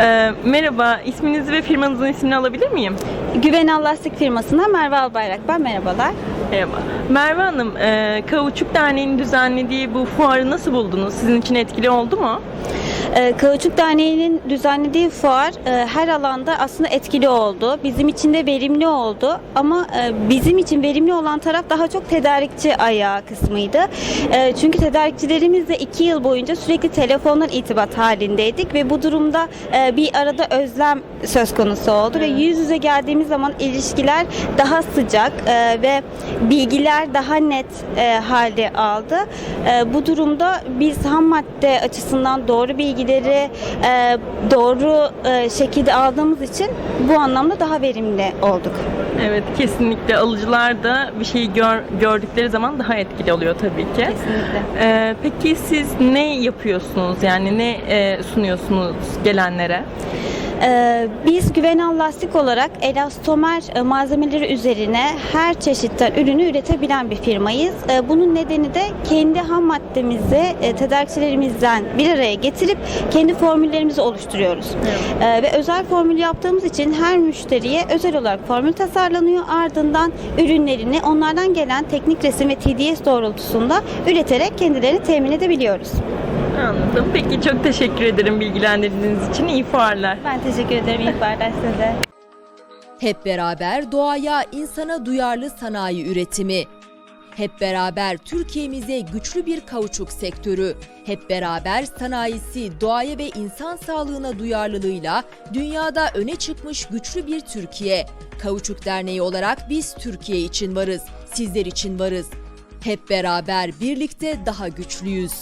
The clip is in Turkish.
Ee, merhaba, isminizi ve firmanızın ismini alabilir miyim? Güvenal Lastik firmasından Merve Albayrak ben. Merhabalar. Merhaba. Merve Hanım, e, Kauçuk Derneği'nin düzenlediği bu fuarı nasıl buldunuz? Sizin için etkili oldu mu? Ee, Kauçuk Derneği'nin düzenlediği fuar e, her alanda aslında etkili oldu. Bizim için de verimli oldu. Ama e, bizim için verimli olan taraf daha çok tedarikçi ayağı kısmıydı. E, çünkü tedarikçilerimizle iki yıl boyunca sürekli telefondan irtibat halindeydik ve bu durumda e, bir arada özlem söz konusu oldu ve yüz yüze geldiğimiz zaman ilişkiler daha sıcak e, ve bilgiler daha net e, halde aldı. E, bu durumda biz ham madde açısından doğru bilgileri e, doğru e, şekilde aldığımız için bu anlamda daha verimli olduk. Evet, kesinlikle alıcılar da bir şeyi gör, gördükleri zaman daha etkili oluyor tabii ki. Kesinlikle. Ee, peki siz ne yapıyorsunuz? Yani ne e, sunuyorsunuz gelenlere? Ee, biz Güvenal Lastik olarak elastomer e, malzemeleri üzerine her çeşitten ürünü üretebilen bir firmayız. Ee, bunun nedeni de kendi ham maddemizi e, tedarikçilerimizden bir araya getirip kendi formüllerimizi oluşturuyoruz. Ee, ve özel formül yaptığımız için her müşteriye özel olarak formül tasarlanıyor. Ardından ürünlerini onlardan gelen teknik resim ve TDS doğrultusunda üreterek kendilerini temin edebiliyoruz. Anladım. Peki çok teşekkür ederim bilgilendirdiğiniz için. İyi fuarlar. Ben teşekkür ederim. İyi bayramlar size de. Hep beraber doğaya, insana duyarlı sanayi üretimi. Hep beraber Türkiye'mize güçlü bir kauçuk sektörü. Hep beraber sanayisi doğaya ve insan sağlığına duyarlılığıyla dünyada öne çıkmış güçlü bir Türkiye. Kauçuk Derneği olarak biz Türkiye için varız, sizler için varız. Hep beraber birlikte daha güçlüyüz.